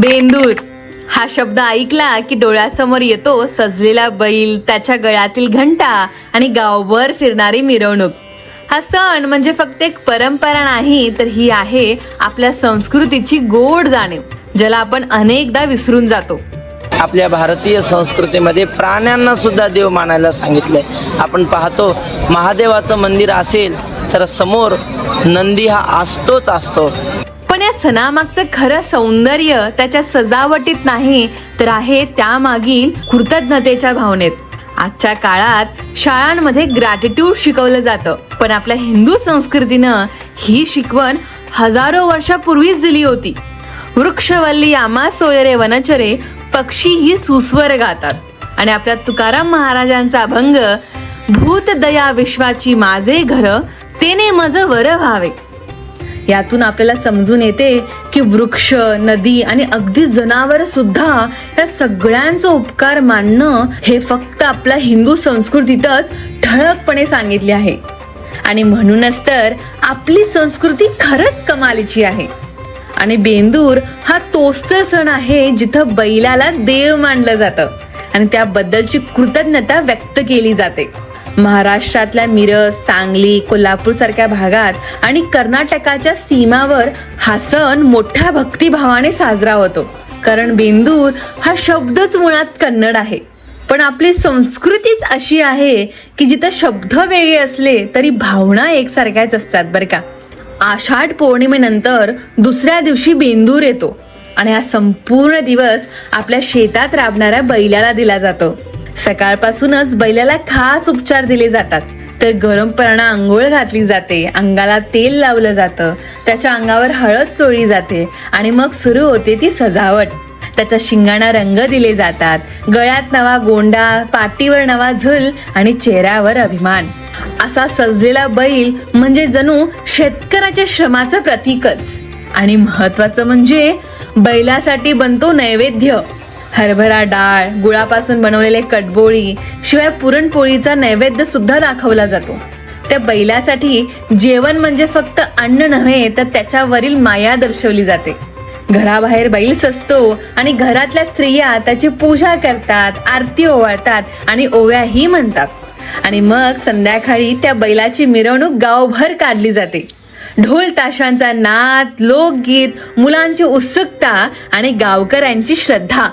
बेंदूर. हा शब्द ऐकला की डोळ्यासमोर येतो सजलेला बैल त्याच्या गळ्यातील घंटा आणि गावभर फिरणारी मिरवणूक. हा सण म्हणजे फक्त एक परंपरा नाही तर ही आहे आपल्या संस्कृतीची गोड जाणीव ज्याला आपण अनेकदा विसरून जातो. आपल्या भारतीय संस्कृतीमध्ये प्राण्यांना सुद्धा देव मानायला सांगितलंय. आपण पाहतो महादेवाचं मंदिर असेल तर समोर नंदी हा असतोच असतो. पण या सणामागचं खरं सौंदर्य त्याच्या सजावटीत नाही तर आहे त्यामागील कृतज्ञतेच्या भावनेत. आजच्या काळात शाळांमध्ये ग्रॅटिट्यूड शिकवलं जातं पण आपल्या हिंदू संस्कृतीनं ही शिकवण हजारो वर्षापूर्वीच दिली होती. वृक्षवल्ली आमा सोयरे वनचरे पक्षी ही सुस्वर गातात. आणि आपल्या तुकाराम महाराजांचा अभंग भूत दया विश्वाची माझे घर तेने मज वर व्हावे. यातून आपल्याला समजून येते की वृक्ष नदी आणि अगदी जनावर सुद्धा या सगळ्यांचा उपकार मानणं हे फक्त आपल्या हिंदू संस्कृतीतच ठळकपणे सांगितले आहे. आणि म्हणूनच तर आपली संस्कृती खरंच कमालीची आहे. आणि बेंदूर हा तोस्त सण आहे जिथं बैलाला देव मानलं जातं. आणि त्याबद्दलची कृतज्ञता व्यक्त केली जाते. महाराष्ट्रातल्या मिरज सांगली कोल्हापूर सारख्या भागात आणि कर्नाटकाच्या सीमावर हा सण मोठ्या भक्तिभावाने साजरा होतो. कारण बेंदूर हा शब्दच मुळात कन्नड आहे. पण आपली संस्कृतीच अशी आहे की जिथं शब्द वेगळे असले तरी भावना एकसारख्याच असतात बरं का. आषाढ पौर्णिमेनंतर दुसऱ्या दिवशी बेंदूर येतो. आणि हा संपूर्ण दिवस आपल्या शेतात राबणाऱ्या बैलाला दिला जातो. सकाळपासूनच बैलाला खास उपचार दिले जातात. तर गरम परणा आंघोळ घातली जाते अंगाला तेल लावलं जातं त्याच्या अंगावर हळद चोळली जाते आणि मग सुरू होते ती सजावट. त्याच्या शिंगाणा रंग दिले जातात गळ्यात नवा गोंडा पाठीवर नवा झुल आणि चेहऱ्यावर अभिमान. असा सजलेला बैल म्हणजे जणू शेतकऱ्याच्या श्रमाचं प्रतीकच. आणि महत्वाचं म्हणजे बैलासाठी बनतो नैवेद्य. हरभरा डाळ गुळापासून बनवलेले कटबोळी शिवाय पुरणपोळीचा नैवेद्य सुद्धा दाखवला जातो. त्या बैलासाठी जेवण म्हणजे फक्त अन्न नव्हे तर त्याच्यावरील माया दर्शवली जाते. घराबाहेर बैल सजतो आणि घरातल्या स्त्रिया त्याची पूजा करतात आरती ओवाळतात आणि ओव्याही म्हणतात. आणि मग संध्याकाळी त्या बैलाची मिरवणूक गावभर काढली जाते. ढोल ताशांचा नाद लोकगीत मुलांची उत्सुकता आणि गावकऱ्यांची श्रद्धा.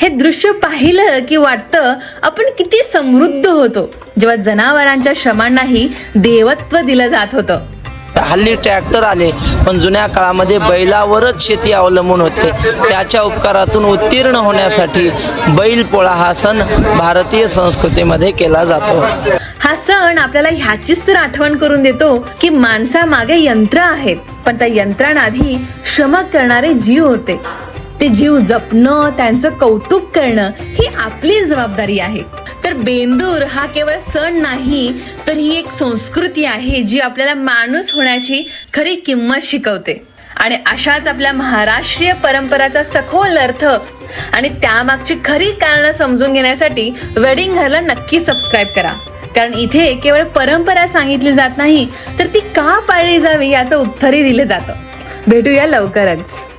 हे दृश्य पाहिलं की वाटतं आपण किती समृद्ध होतो. जेव्हा जनावरांच्या श्रमांनाही देवत्व दिलं जात होतं. हल्ली ट्रॅक्टर आले पण जुन्या काळामध्ये बैलावरच शेती अवलंबून होते. त्याच्या उपकारातून उत्तीर्ण होण्यासाठी बैलपोळा हा सण भारतीय संस्कृतीमध्ये केला जातो. हा सण आपल्याला ह्याचीच तर आठवण करून देतो की माणसामागे यंत्र आहेत पण त्या यंत्रणाआधी श्रम करणारे जीव होते. ते जीव जपणं त्यांचं कौतुक करणं ही आपली जबाबदारी आहे. तर बेंदूर हा केवळ सण नाही तर ही एक संस्कृती आहे जी आपल्याला माणूस होण्याची खरी किंमत शिकवते. आणि अशाच आपल्या महाराष्ट्रीय परंपराचा सखोल अर्थ आणि त्यामागची खरी कारणं समजून घेण्यासाठी वेडिंग घरला नक्की सबस्क्राईब करा. कारण इथे केवळ परंपरा सांगितली जात नाही तर ती का पाळली जावी याचं उत्तरही दिलं जातं. भेटूया लवकरच.